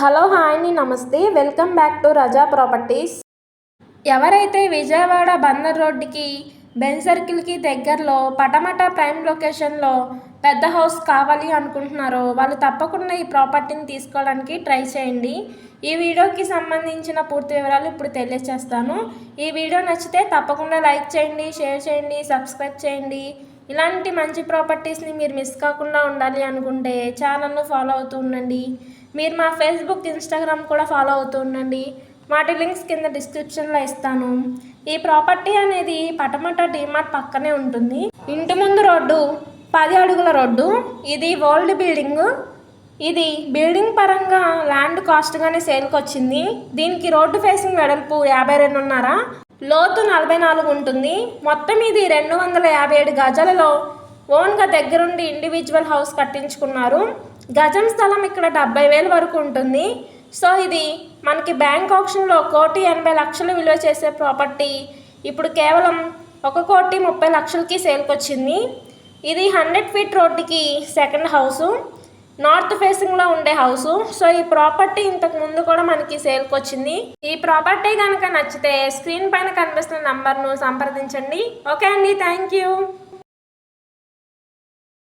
Hello hi అండి నమస్తే. Welcome back to Raza properties. ఎవరైతే విజయవాడ బందర్ రోడ్డుకి బెన్ సర్కిల్కి దగ్గరలో పటమట ప్రైమ్ లొకేషన్లో పెద్ద హౌస్ కావాలి అనుకుంటున్నారో వాళ్ళు తప్పకుండా ఈ ప్రాపర్టీని తీసుకోవడానికి ట్రై చేయండి. ఈ వీడియోకి సంబంధించిన పూర్తి వివరాలు ఇప్పుడు తెలియజేస్తాను ఈ వీడియో నచ్చితే తప్పకుండా లైక్ చేయండి షేర్ చేయండి సబ్స్క్రైబ్ చేయండి. ఇలాంటి మంచి ప్రాపర్టీస్ని మీరు మిస్ కాకుండా ఉండాలి అనుకుంటే ఛానల్ను ఫాలో అవుతూ ఉండండి. మీరు మా ఫేస్బుక్ ఇన్స్టాగ్రామ్ కూడా ఫాలో అవుతూ ఉండండి వాటి లింక్స్ కింద డిస్క్రిప్షన్లో ఇస్తాను. ఈ ప్రాపర్టీ అనేది పటమట డిమార్ట్ పక్కనే ఉంటుంది. ఇంటి ముందు రోడ్డు పది అడుగుల రోడ్డు. ఇది ఓల్డ్ బిల్డింగ్ ఇది బిల్డింగ్ పరంగా ల్యాండ్ కాస్ట్గానే సేల్కి వచ్చింది. దీనికి రోడ్డు ఫేసింగ్ వెడల్పు యాభై రెండున్నర. లోతు నలభై నాలుగు ఉంటుంది. మొత్తం ఇది రెండు వందల యాభై ఏడు గజాలలో ఓన్గా దగ్గరుండి ఇండివిజువల్ హౌస్ కట్టించుకున్నారు. గజం స్థలం ఇక్కడ డెబ్బై వేల వరకు ఉంటుంది. సో ఇది మనకి బ్యాంక్ ఆప్షన్లో కోటి ఎనభై లక్షలు విలువ చేసే ప్రాపర్టీ. ఇప్పుడు కేవలం ఒక కోటి ముప్పై లక్షలకి సేల్కి వచ్చింది ఇది హండ్రెడ్ ఫీట్ రోడ్డుకి సెకండ్ హౌసు నార్త్ ఫేసింగ్లో ఉండే హౌసు సో ఈ ప్రాపర్టీ ఇంతకు ముందు కూడా మనకి సేల్కి వచ్చింది ఈ ప్రాపర్టీ కనుక నచ్చితే స్క్రీన్ పైన కనిపిస్తున్న నంబర్ను సంప్రదించండి. ఓకే అండి థ్యాంక్ యూ.